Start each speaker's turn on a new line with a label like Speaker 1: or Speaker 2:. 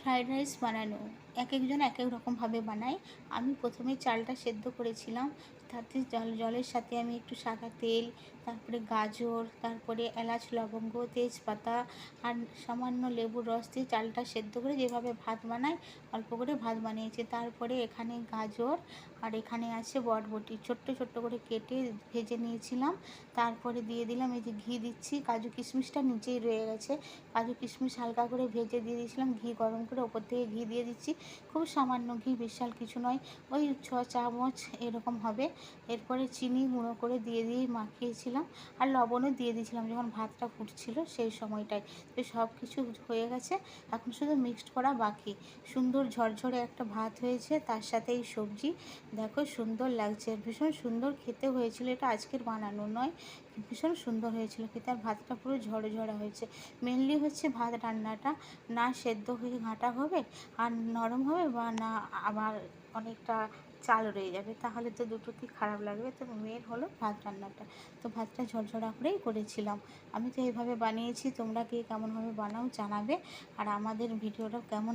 Speaker 1: Fried rice বানানো এক একজন এক এক রকমভাবে বানায়। আমি প্রথমে চালটা সেদ্ধ করেছিলাম। তাতে জল, জলের সাথে আমি একটু সাদা তেল, তারপরে গাজর, তারপরে এলাচ, লবঙ্গ, তেজপাতা আর সামান্য লেবুর রস দিয়ে চালটা সেদ্ধ করে যেভাবে ভাত বানাই অল্প করে ভাত বানিয়েছি। তারপরে এখানে গাজর আর এখানে আছে বটবটি। ছোট্ট ছোট্ট করে কেটে ভেজে নিয়েছিলাম। তারপরে দিয়ে দিলাম, এই যে ঘি দিচ্ছি, কাজু কিশমিশটা নিচেই রয়ে গেছে। কাজু কিশমিশ হালকা করে ভেজে দিয়ে দিয়েছিলাম। ঘি গরম করে ওপর থেকে ঘি দিয়ে দিচ্ছি। খুব সামান্য ঘি, বিশাল কিছু নয়। ওই ছ, চামচ এরকম হবে। এরপরে চিনি গুঁড়ো করে দিয়ে দিয়ে মাখিয়েছিলাম আর লবণও দিয়ে দিয়েছিলাম যখন ভাতটা ফুটছিল সেই সময়টায়। তো সব কিছু হয়ে গেছে। এখন শুধু মিক্সড করা বাকি। সুন্দর ঝরঝরে একটা ভাত হয়েছে, তার সাথে এই সবজি। দেখো সুন্দর লাগছে, ভীষণ সুন্দর খেতে হয়েছিল। এটা আজকের বানানো নয়, ভীষণ সুন্দর হয়েছিল খেতে। আর ভাতটা পুরো ঝরে ঝরা হয়েছে। মেনলি হচ্ছে ভাত রান্নাটা। না সেদ্ধ হয়ে ঘাঁটা হবে আর নরম হবে বা না আমার অনেকটা চাল রয়ে যাবে? তাহলে তো দুটোতেই খারাপ লাগবে। তো মেয়ের হলো ভাত রান্নাটা। তো ভাতটা ঝরঝরা করেই করেছিলাম। আমি তো এইভাবে বানিয়েছি, তোমরা কে কেমনভাবে বানাও জানাবে। আর আমাদের ভিডিওটা কেমন